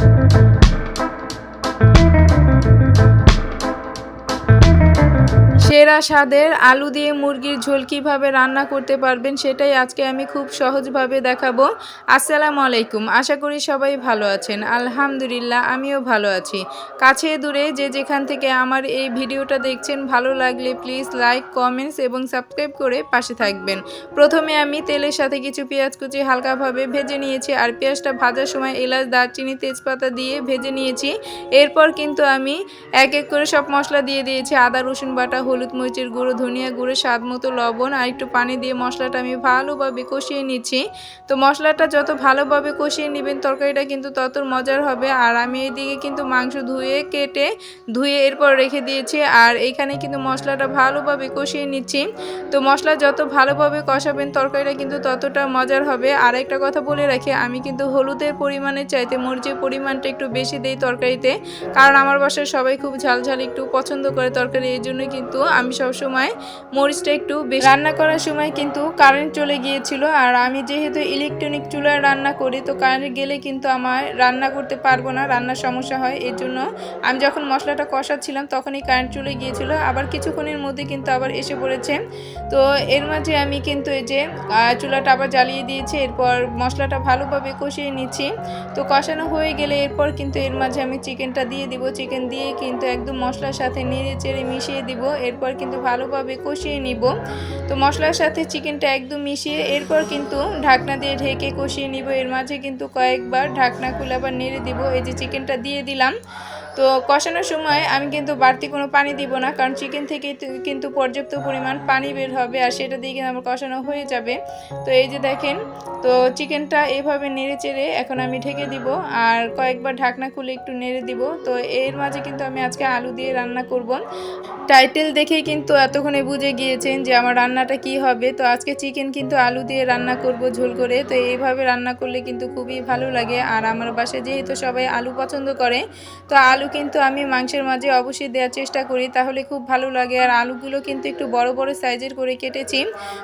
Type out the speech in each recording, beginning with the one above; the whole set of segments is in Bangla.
Música সেরা স্বাদের আলু দিয়ে মুরগির ঝোল কীভাবে রান্না করতে পারবেন সেটাই আজকে আমি খুব সহজভাবে দেখাবো। আসসালামু আলাইকুম, আশা করি সবাই ভালো আছেন। আলহামদুলিল্লাহ, আমিও ভালো আছি। কাছে দূরে যে যেখান থেকে আমার এই ভিডিওটা দেখছেন, ভালো লাগলে প্লিজ লাইক, কমেন্টস এবং সাবস্ক্রাইব করে পাশে থাকবেন। প্রথমে আমি তেলের সাথে কিছু পেঁয়াজ কুচি হালকাভাবে ভেজে নিয়েছি আর পেঁয়াজটা ভাজার সময় এলাচ, দারচিনি, তেজপাতা দিয়ে ভেজে নিয়েছি। এরপর কিন্তু আমি এক এক করে সব মশলা দিয়ে দিয়েছি। আদা, রসুন বাটা, হলুদ মরিচের গুঁড়ো, ধনিয়া গুঁড়ো, স্বাদ মতো লবণ আর একটু পানি দিয়ে মশলাটা আমি ভালোভাবে কষিয়ে নিচ্ছি। তো মশলাটা যত ভালোভাবে কষিয়ে নেবেন তরকারিটা কিন্তু তত মজার হবে। আর আমি এইদিকে কিন্তু মাংস ধুয়ে, কেটে, ধুয়ে এরপর রেখে দিয়েছি। আর এখানে কিন্তু মশলাটা ভালোভাবে কষিয়ে নিচ্ছি। তো মশলা যত ভালোভাবে কষাবেন তরকারিটা কিন্তু ততটা মজার হবে। আর একটা কথা বলে রাখি, আমি কিন্তু হলুদের পরিমাণের চাইতে মরিচের পরিমাণটা একটু বেশি দেই তরকারিতে। কারণ আমার বাসায় সবাই খুব ঝাল ঝাল একটু পছন্দ করে তরকারি, এই জন্য কিন্তু আমি সবসময় মরিচটা একটু রান্না করার সময় কিন্তু কারেন্ট চলে গিয়েছিল। আর আমি যেহেতু ইলেকট্রনিক চুলায় রান্না করি, তো কারেন্ট গেলে কিন্তু আমার রান্না করতে পারব না, রান্নার সমস্যা হয়। এর জন্য আমি যখন মশলাটা কষাচ্ছিলাম, তখনই কারেন্ট চলে গিয়েছিল। আবার কিছুক্ষণের মধ্যে কিন্তু আবার এসে পড়েছে। তো এর মাঝে আমি কিন্তু এই যে চুলাটা আবার জ্বালিয়ে দিয়েছি। এরপর মশলাটা ভালোভাবে কষিয়ে নিচ্ছি। তো কষানো হয়ে গেলে এরপর কিন্তু এর মাঝে আমি চিকেনটা দিয়ে দিব। চিকেন দিয়ে কিন্তু একদম মশলার সাথে নেড়ে চেড়ে মিশিয়ে দিব। এরপর কিন্তু ভালোভাবে কষিয়ে নিব। তো মশলার সাথে চিকেনটা একদম মিশিয়ে এরপর কিন্তু ঢাকনা দিয়ে ঢেকে কষিয়ে নিব। এর মাঝে কিন্তু কয়েকবার ঢাকনা খুলে আবার নেড়ে দিব। এই যে চিকেনটা দিয়ে দিলাম। তো কষানোর সময় আমি কিন্তু বাড়তি কোনো পানি দিব না, কারণ চিকেন থেকে কিন্তু পর্যাপ্ত পরিমাণ পানি বের হবে আর সেটা দিয়ে কিন্তু আমার কষানো হয়ে যাবে। তো এই যে দেখেন, তো চিকেনটা এভাবে নেড়ে চেড়ে এখন আমি ঢেকে দিব আর কয়েকবার ঢাকনা খুলে একটু নেড়ে দিব। তো এর মাঝে কিন্তু আমি আজকে আলু দিয়ে রান্না করব। টাইটেল দেখেই কিন্তু এতক্ষণে বুঝে গিয়েছেন যে আমার রান্নাটা কি হবে। তো আজকে চিকেন কিন্তু আলু দিয়ে রান্না করব ঝোল করে। তো এইভাবে রান্না করলে কিন্তু খুবই ভালো লাগে। আর আমার বাসায় যেহেতু সবাই আলু পছন্দ করে, তো আলু কিন্তু আমি মাংসের মাঝে অবশ্যই দেওয়ার চেষ্টা করি, তাহলে খুব ভালো লাগে। আর আলুগুলো কিন্তু একটু বড় বড় সাইজের করে কেটেছি,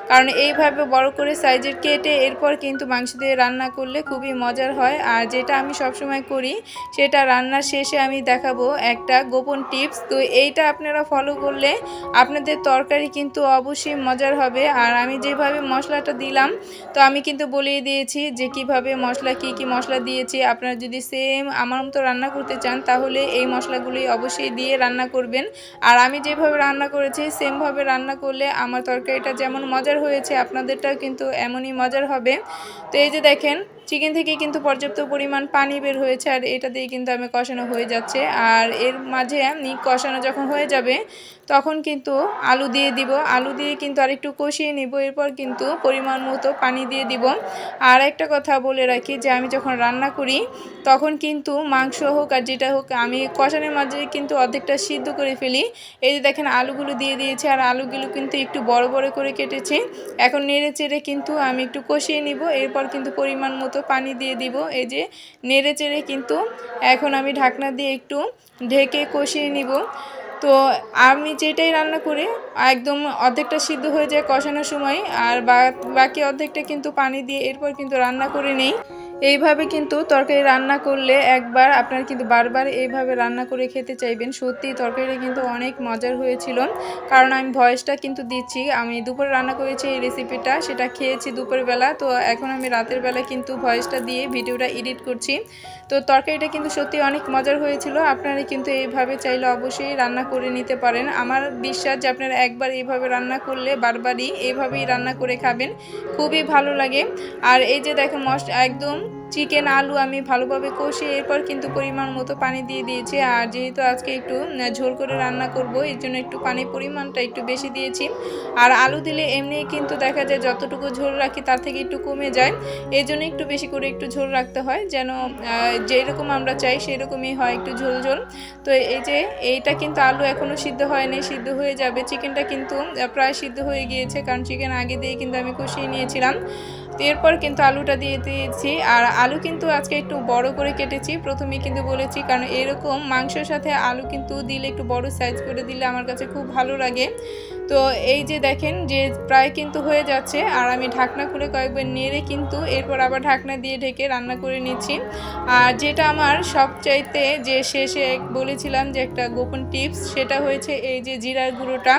কারণ এইভাবে বড় করে সাইজের কেটে এরপর কিন্তু মাংস দিয়ে রান্না করলে খুবই মজার হয়। আর যেটা আমি সবসময় করি, সেটা রান্নার শেষে আমি দেখাবো একটা গোপন টিপস। তো এইটা আপনারা ফলো করলে আপনাদের তরকারি কিন্তু অবশ্যই মজার হবে। আর আমি যেভাবে মশলাটা দিলাম, তো আমি কিন্তু বলেই দিয়েছি যে কীভাবে মশলা, কি কি মশলা দিয়েছি। আপনারা যদি সেম আমার মতো রান্না করতে চান, তাহলে এই মশলাগুলি অবশ্যই দিয়ে রান্না করবেন। আর আমি যেভাবে রান্না করেছি, সেমভাবে রান্না করলে আমার তরকারিটা যেমন মজার হয়েছে, আপনাদেরটাও কিন্তু এমনই মজার হবে। তো এই যে দেখেন চিকেন থেকে কিন্তু পর্যাপ্ত পরিমাণ পানি বের হয়েছে আর এটা দিয়ে কিন্তু আমি কষানো হয়ে যাচ্ছে। আর এর মাঝে আমি কষানো যখন হয়ে যাবে, তখন কিন্তু আলু দিয়ে দিব। আলু দিয়ে কিন্তু আরেকটু কষিয়ে নিব, এরপর কিন্তু পরিমাণ মতো পানি দিয়ে দিব। আর একটা কথা বলে রাখি যে, আমি যখন রান্না করি, তখন কিন্তু মাংস হোক আর যেটা হোক, আমি কষানোর মাঝে কিন্তু অর্ধেকটা সিদ্ধ করে ফেলি। এই যে দেখেন, আলুগুলো দিয়ে দিয়েছি আর আলুগুলো কিন্তু একটু বড় বড় করে কেটেছি। এখন নেড়ে চেড়ে কিন্তু আমি একটু কষিয়ে নিব, এরপর কিন্তু পরিমাণ মতো পানি দিয়ে দিব। এই যে নেড়ে চেড়ে কিন্তু এখন আমি ঢাকনা দিয়ে একটু ঢেকে কষিয়ে নিব। তো আমি যেটাই রান্না করি, একদম অর্ধেকটা সিদ্ধ হয়ে যায় কষানোর সময়, আর বাকি অর্ধেকটা কিন্তু পানি দিয়ে এরপর কিন্তু রান্না করে নেই। এইভাবে কিন্তু তরকারি রান্না করলে একবার আপনার কিন্তু বারবার এইভাবে রান্না করে খেতে চাইবেন। সত্যি তরকারিটা কিন্তু অনেক মজার হয়েছিল। কারণ আমি ভয়েসটা কিন্তু দিচ্ছি। আমি দুপুরে রান্না করেছি এই রেসিপিটা সেটা খেয়েছি দুপুরবেলা। তো এখন আমি রাতের বেলা কিন্তু ভয়েসটা দিয়ে ভিডিওটা এডিট করছি। তো তরকারিটা কিন্তু সত্যি অনেক মজার হয়েছিল। আপনারা কিন্তু এইভাবে চাইলে অবশ্যই রান্না করে নিতে পারেন। আমার বিশ্বাস যে আপনারা একবার এইভাবে রান্না করলে বারবারই এইভাবেই রান্না করে খাবেন। খুবই ভালো লাগে। আর এই যে দেখেন, মশ একদম চিকেন, আলু আমি ভালোভাবে কষিয়ে এরপর কিন্তু পরিমাণ মতো পানি দিয়ে দিয়েছি। আর যেহেতু আজকে একটু ঝোল করে রান্না করব, এর জন্য একটু পানির পরিমাণটা একটু বেশি দিয়েছি। আর আলু দিলে এমনি কিন্তু দেখা যায় যতটুকু ঝোল রাখি তার থেকে একটু কমে যায়। এই জন্য একটু বেশি করে একটু ঝোল রাখতে হয় যেন যেরকম আমরা চাই সেরকমই হয় একটু ঝোল ঝোল। তো এই যে, এইটা কিন্তু আলু এখনও সিদ্ধ হয়নি সিদ্ধ হয়ে যাবে। চিকেনটা কিন্তু প্রায় সিদ্ধ হয়ে গিয়েছে, কারণ চিকেন আগে দিয়ে কিন্তু আমি কষিয়ে নিয়েছিলাম। এরপর কিন্তু আলুটা দিয়ে দিয়েছি। আর আলু কিন্তু আজকে একটু বড় করে কেটেছি। প্রথমে কিন্তু বলেছি, কারণ এরকম মাংসের সাথে আলু কিন্তু দিলে একটু বড় সাইজ করে দিলে আমার কাছে খুব ভালো লাগে। তো এই যে দেখেন যে প্রায় কিন্তু হয়ে যাচ্ছে, আর আমি ঢাকনা খুলে কয়েকবার নেড়ে কিন্তু এরপর আবার ঢাকনা দিয়ে ঢেকে রান্না করে নিচ্ছি। আর যেটা আমার সবচাইতে যে শেষে বলেছিলাম যে একটা গোপন টিপস, সেটা হয়েছে এই যে জিরার গুঁড়োটা।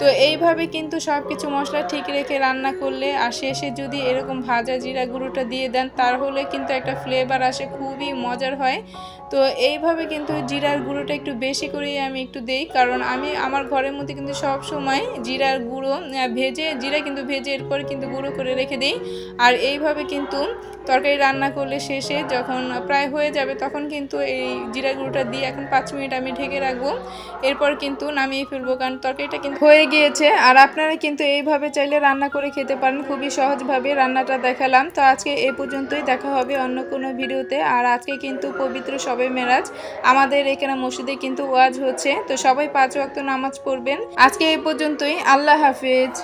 তো এইভাবে কিন্তু সব কিছু মশলা ঠিক রেখে রান্না করলে, আর শেষে যদি এরকম ভাজা জিরা গুঁড়োটা দিয়ে দেন, তাহলে কিন্তু একটা ফ্লেভার আসে, খুবই মজার হয়। তো এইভাবে কিন্তু জিরার গুঁড়োটা একটু বেশি করেই আমি একটু দেই। কারণ আমি আমার ঘরের মধ্যে কিন্তু সব সময় জিরার গুঁড়ো ভেজে, জিরা কিন্তু ভেজে এরপর কিন্তু গুঁড়ো করে রেখে দিই। আর এইভাবে কিন্তু তরকারি রান্না করলে শেষে যখন প্রায় হয়ে যাবে তখন কিন্তু এই জিরা গুঁড়োটা দিয়ে এখন পাঁচ মিনিট আমি ঢেকে রাখব। এরপর কিন্তু নামিয়ে ফেলব কারণ তরকারিটা কিন্তু হয়ে গিয়েছে। আর আপনারা কিন্তু এইভাবে চাইলে রান্না করে খেতে পারেন, খুবই সহজভাবে রান্নাটা দেখালাম। তো আজকে এ পর্যন্তই, দেখা হবে অন্য কোনো ভিডিওতে। আর আজকে কিন্তু পবিত্র সবে মেরাজ। আমাদের এখানে মসজিদে কিন্তু ওয়াজ হচ্ছে। তো সবাই পাঁচ ওয়াক্ত নামাজ পড়বেন। আজকে এ পর্যন্তই, আল্লাহ হাফেজ।